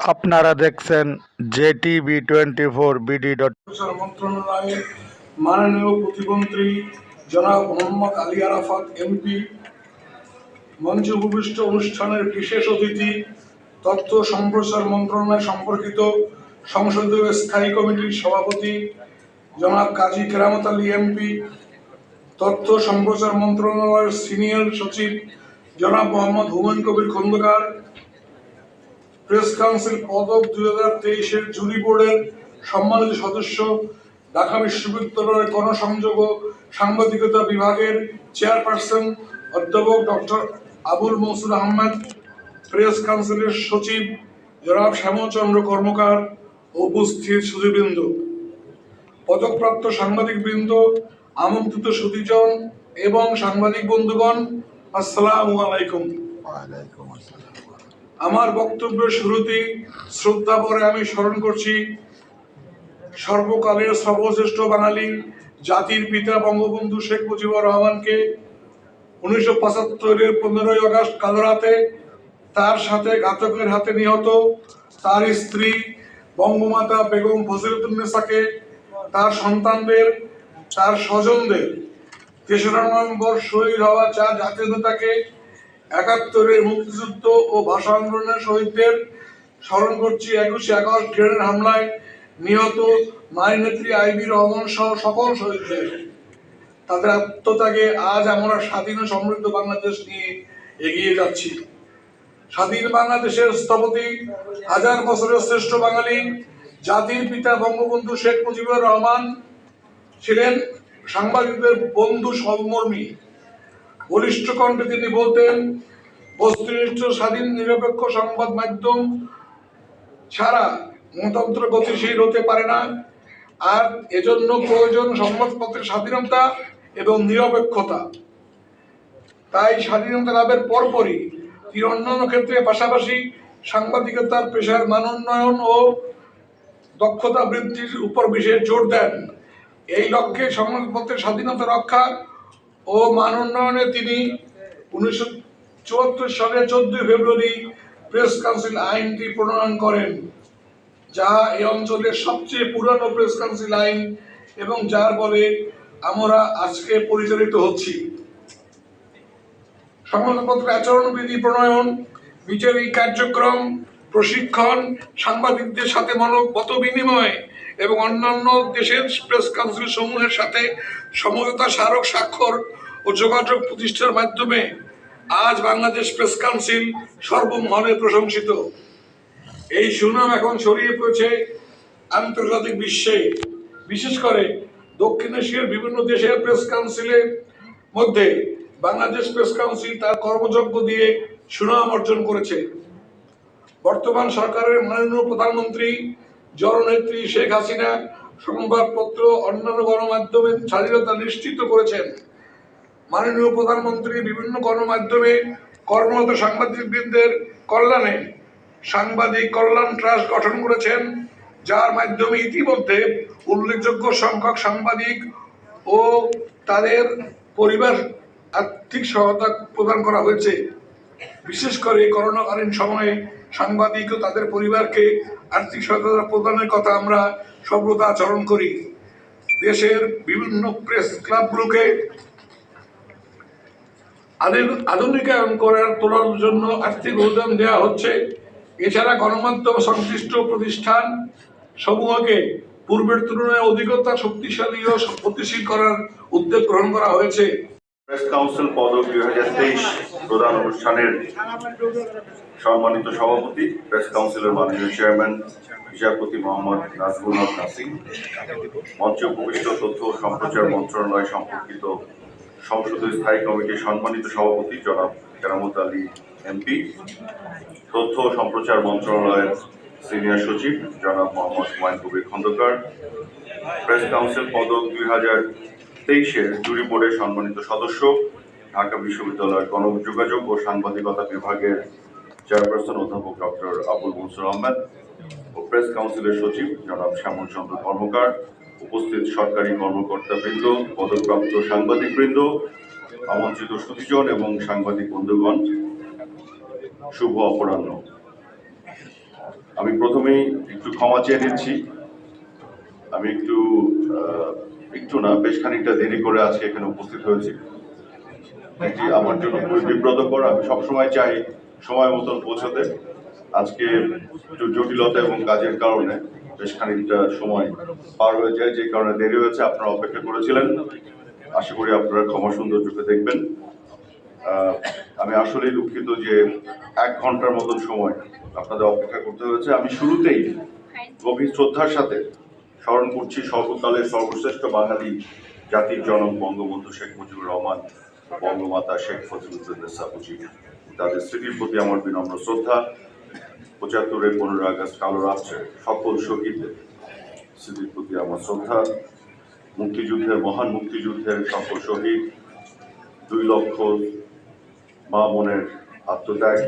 আপনারা দেখছেন JTV twenty four BD dot মন্ত্রণালয়ের মাননীয় প্রতিমন্ত্রী জনাব মোহাম্মদ আলী আরাফাত এমপি মঞ্চ উপবিষ্ট অনুষ্ঠানের বিশেষ অতিথি, তথ্য সম্প্রচার মন্ত্রণালয় সম্পর্কিত সংসদীয় স্থায়ী কমিটির সভাপতি জনাব কাজী কেরামত আলী এমপি, তথ্য সম্প্রচার মন্ত্রণালয়ের সিনিয়র সচিব জনাব মোহাম্মদ হুমায়ুন কবির খন্দকার প্রেস কাউন্সিল পদক দুই হাজার তেইশের জুরি বোর্ডের সম্মানিত সদস্য, ঢাকা বিশ্ববিদ্যালয়ের গণসংযোগ ও সাংবাদিকতা বিভাগের চেয়ারপারসন অধ্যাপক ডক্টর আবুল মনসুর আহমেদ, প্রেস কাউন্সিলের সচিব জনাব শ্যামচন্দ্র কর্মকার উপস্থিত সুধীবৃন্দ পদকপ্রাপ্ত সাংবাদিক বৃন্দ আমন্ত্রিত সুধীজন এবং সাংবাদিক বন্ধুগণ, আসসালামু আলাইকুম। আমার বক্তব্যের শুরুতেই শ্রদ্ধা করে আমি স্মরণ করছি সর্বকালের সর্বশ্রেষ্ঠ বাঙালি জাতির পিতা বঙ্গবন্ধু শেখ মুজিবুর রহমানকে উনিশশো পঁচাত্তরের পনেরোই আগস্ট কালো রাতে তার সাথে ঘাতকের হাতে নিহত তার স্ত্রী বঙ্গমাতা বেগম ফজিলতুন্নেসাকে তার সন্তানদের, তার স্বজনদের তেসরা নভেম্বর শহীদ হওয়া চার জাতীয় নেতাকে একাত্তরের মুক্তিযুদ্ধ ও ভাষা আন্দোলনের শহীদদের স্মরণ করছি একুশে আগস্ট ট্রেনের হামলায় নিহত নারী নেত্রী আইবি রহমান সহ সকল শহীদদের। তাদের আত্মত্যাগে আজ আমরা স্বাধীন সমৃদ্ধ বাংলাদেশ নিয়ে এগিয়ে যাচ্ছি। স্বাধীন বাংলাদেশের স্থপতি, হাজার বছরের শ্রেষ্ঠ বাঙালি, জাতির পিতা বঙ্গবন্ধু শেখ মুজিবুর রহমান ছিলেন সাংবাদিকদের বন্ধু সহমর্মী বলিষ্ঠ কণ্ঠে তিনি বলতেন, বস্তুনিষ্ঠ, স্বাধীন, নিরপেক্ষ সংবাদ মাধ্যম ছাড়া গণতন্ত্র গতিশীল হতে পারে না। আর এজন্য প্রয়োজন সংবাদপত্রের স্বাধীনতা এবং নিরপেক্ষতা। তাই স্বাধীনতা লাভের পরপরই তিনি অন্যান্য ক্ষেত্রে পাশাপাশি সাংবাদিকতার পেশার মান উন্নয়ন ও দক্ষতা বৃদ্ধির উপর বিশেষ জোর দেন। এই লক্ষ্যে সংবাদপত্রের স্বাধীনতা রক্ষা ও মান উন্নয়নে তিনি উনিশশো চুয়াত্তর সালে চোদ্দই ফেব্রুয়ারি প্রেস কাউন্সিল আইনটি প্রণয়ন করেন, যা এই অঞ্চলের সবচেয়ে পুরানো প্রেস কাউন্সিল আইন এবং যার বলে আমরা আজকে পরিচালিত হচ্ছি। সংবাদপত্র আচরণবিধি প্রণয়ন, বিচারিক কার্যক্রম, প্রশিক্ষণ, সাংবাদিকদের সাথে মত বিনিময় এবং অন্যান্য দেশের প্রেস কাউন্সিল সমূহের সাথে সমঝোতা স্মারক স্বাক্ষর ও যোগাযোগ প্রতিষ্ঠার মাধ্যমে আজ বাংলাদেশ প্রেস কাউন্সিল সর্বমহলে প্রশংসিত। এই সুনাম এখন ছড়িয়ে পড়েছে আন্তর্জাতিক বিশ্বে। বিশেষ করে দক্ষিণ এশিয়ার বিভিন্ন দেশের প্রেস কাউন্সিলের মধ্যে বাংলাদেশ প্রেস কাউন্সিল তার কর্মযজ্ঞ দিয়ে সুনাম অর্জন করেছে। বর্তমান সরকারের মাননীয় প্রধানমন্ত্রী জননেত্রী শেখ হাসিনা সংবাদপত্র, অন্যান্য গণমাধ্যমের স্বাধীনতা নিশ্চিত করেছেন। মাননীয় প্রধানমন্ত্রী বিভিন্ন গণমাধ্যমে কর্মরত সাংবাদিকবৃন্দের কল্যাণে সাংবাদিক কল্যাণ ট্রাস্ট গঠন করেছেন, যার মাধ্যমে ইতিমধ্যে উল্লেখযোগ্য সংখ্যক সাংবাদিক ও তাদের পরিবার আর্থিক সহায়তা প্রদান করা হয়েছে। বিশেষ করে করোনাকালীন সময়ে সাংবাদিক ও তাদের পরিবারকে আর্থিক সহায়তা প্রদানের কথা আমরা সর্বদা আচরণ করি। দেশের বিভিন্ন প্রেস ক্লাবগুলোকে আধুনিক- আধুনিকায়ন করার তোলার জন্য আর্থিক অনুদান দেওয়া হচ্ছে। এছাড়া গণমাধ্যম, সংশ্লিষ্ট প্রতিষ্ঠান সমূহকে পূর্বের তুলনায় অধিকতা শক্তিশালী ও গতিশীল করার উদ্যোগ গ্রহণ করা হয়েছে। প্রেস কাউন্সিল পদক দুই হাজার তেইশ প্রধান অনুষ্ঠানের সম্মানিত সভাপতি, প্রেস কাউন্সিলের মাননীয় চেয়ারম্যান, বিচারপতি মোহাম্মদ নাজমুল হক নাসিম, মঞ্চে উপবিষ্ট তথ্য ও সম্প্রচার মন্ত্রণালয় সম্পর্কিত সংসদীয় স্থায়ী কমিটির সম্মানিত সভাপতি জনাব কেরামত আলী এমপি, তথ্য ও সম্প্রচার মন্ত্রণালয়ের সিনিয়র সচিব জনাব মোহাম্মদ হুমায়ুন কবির খন্দকার, প্রেস কাউন্সিল পদক দুই হাজার তেইশের জুরি বোর্ডের সম্মানিত সদস্য, ঢাকা বিশ্ববিদ্যালয়ের গণযোগাযোগ ও সাংবাদিকতা বিভাগের চেয়ারপারসন অধ্যাপক ডক্টর আবুল মনসুর আহমেদ ও প্রেস কাউন্সিলের সচিব জনাব শ্যামল চন্দ্র কর্মকার, উপস্থিত সরকারি কর্মকর্তাবৃন্দ পদকপ্রাপ্ত সাংবাদিকবৃন্দ, আমন্ত্রিত সুধীজন এবং সাংবাদিক বন্ধুগণ। শুভ অপরাহ্ন। আমি প্রথমেই একটু ক্ষমা চেয়ে নিচ্ছি। আমি একটু একটু না, বেশ খানিকটা দেরি করে আজকে এখানে উপস্থিত হয়েছি। এটি আমার জন্য খুবই বিব্রতকর। আমি সবসময় চাই সময় মতন পৌঁছতে। আজকে একটু জটিলতা এবং কাজের কারণে বেশ খানিকটা সময় পার হয়ে যায়, যে কারণে দেরি হয়েছে, আপনারা অপেক্ষা করেছিলেন। আশা করি আপনারা ক্ষমা সুন্দর চোখে দেখবেন। আমি আসলেই দুঃখিত যে এক ঘণ্টার মতন সময় আপনাদের অপেক্ষা করতে হয়েছে। আমি শুরুতেই গভীর শ্রদ্ধার সাথে স্মরণ করছি সর্বকালের সর্বশ্রেষ্ঠ বাঙালি জাতির জনক বঙ্গবন্ধু শেখ মুজিবুর রহমান, বঙ্গমাতা শেখ ফজিলুদ্দিনেসা মুজিব তাদের স্মৃতির প্রতি আমার বিনম্র শ্রদ্ধা। পঁচাত্তরের পনেরো আগস্ট কালো রাত্রে সকল শহীদদের স্মৃতির প্রতি আমার শ্রদ্ধা। মুক্তিযুদ্ধের, মহান মুক্তিযুদ্ধের সকল শহীদ, দুই লক্ষ মা বোনের আত্মত্যাগ।